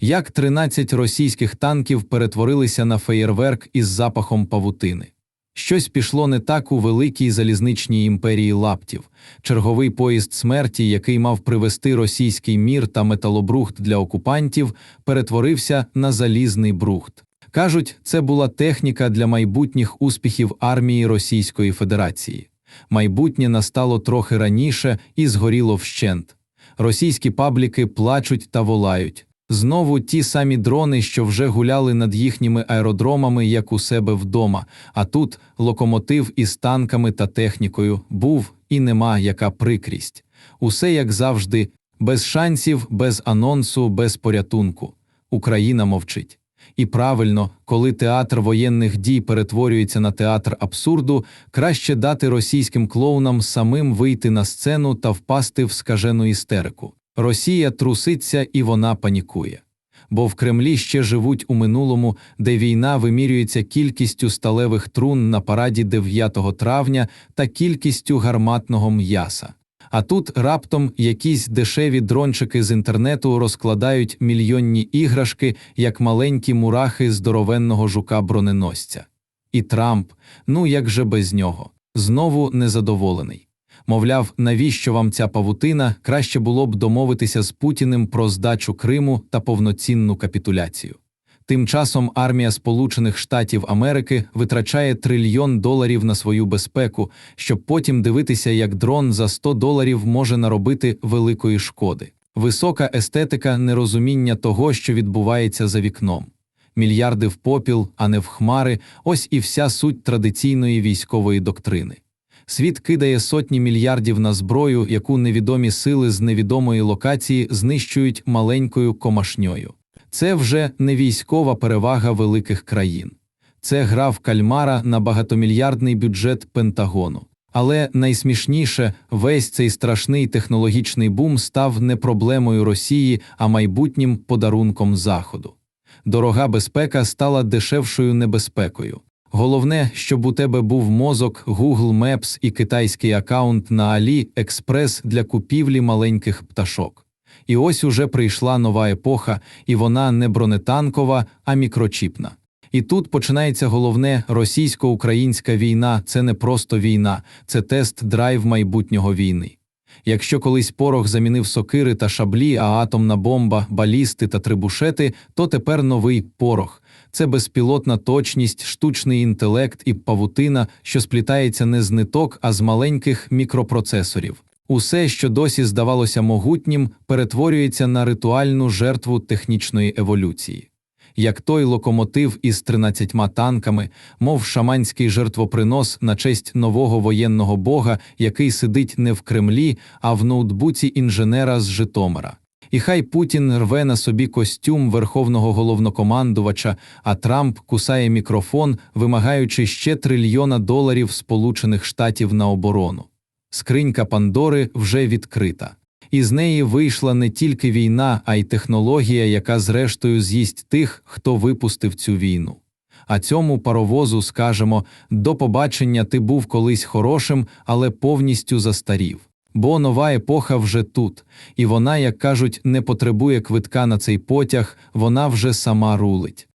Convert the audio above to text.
як 13 російських танків перетворилися на феєрверк із запахом павутини. Щось пішло не так у великій залізничній імперії лаптів. Черговий поїзд смерті, який мав привести російський мір та металобрухт для окупантів, перетворився на залізний брухт. Кажуть, це була техніка для майбутніх успіхів армії Російської Федерації. Майбутнє настало трохи раніше і згоріло вщент. Російські пабліки плачуть та волають. Знову ті самі дрони, що вже гуляли над їхніми аеродромами, як у себе вдома. А тут локомотив із танками та технікою був і нема яка прикрість. Усе як завжди, без шансів, без анонсу, без порятунку. Україна мовчить. І правильно, коли театр воєнних дій перетворюється на театр абсурду, краще дати російським клоунам самим вийти на сцену та впасти в скажену істерику. Росія труситься і вона панікує. Бо в Кремлі ще живуть у минулому, де війна вимірюється кількістю сталевих трун на параді 9 травня та кількістю гарматного м'яса. А тут раптом якісь дешеві дрончики з інтернету розкладають мільйонні іграшки, як маленькі мурахи здоровенного жука броненосця. І Трамп, ну як же без нього, знову незадоволений. Мовляв, навіщо вам ця павутина, краще було б домовитися з Путіним про здачу Криму та повноцінну капітуляцію. Тим часом армія Сполучених Штатів Америки витрачає трильйон доларів на свою безпеку, щоб потім дивитися, як дрон за 100 доларів може наробити великої шкоди. Висока естетика нерозуміння того, що відбувається за вікном. Мільярди в попіл, а не в хмари ось і вся суть традиційної військової доктрини. Світ кидає сотні мільярдів на зброю, яку невідомі сили з невідомої локації знищують маленькою комашньою. Це вже не військова перевага великих країн. Це гра в кальмара на багатомільярдний бюджет Пентагону. Але найсмішніше, весь цей страшний технологічний бум став не проблемою Росії, а майбутнім подарунком Заходу. Дорога безпека стала дешевшою небезпекою. Головне, щоб у тебе був мозок, Google Maps і китайський аккаунт на AliExpress для купівлі маленьких пташок. І ось уже прийшла нова епоха, і вона не бронетанкова, а мікрочіпна. І тут починається головне російсько-українська війна це не просто війна, це тест-драйв майбутнього війни. Якщо колись порох замінив сокири та шаблі, а атомна бомба, балісти та трибушети, то тепер новий порох це безпілотна точність, штучний інтелект і павутина, що сплітається не з ниток, а з маленьких мікропроцесорів. Усе, що досі здавалося могутнім, перетворюється на ритуальну жертву технічної еволюції. Як той локомотив із 13 танками, мов шаманський жертвопринос на честь нового воєнного бога, який сидить не в Кремлі, а в ноутбуці інженера з Житомира. І хай Путін рве на собі костюм верховного головнокомандувача, а Трамп кусає мікрофон, вимагаючи ще трильйона доларів Сполучених Штатів на оборону. Скринька Пандори вже відкрита. Із неї вийшла не тільки війна, а й технологія, яка зрештою з'їсть тих, хто випустив цю війну. А цьому паровозу скажемо до побачення ти був колись хорошим, але повністю застарів. Бо нова епоха вже тут, і вона, як кажуть, не потребує квитка на цей потяг, вона вже сама рулить.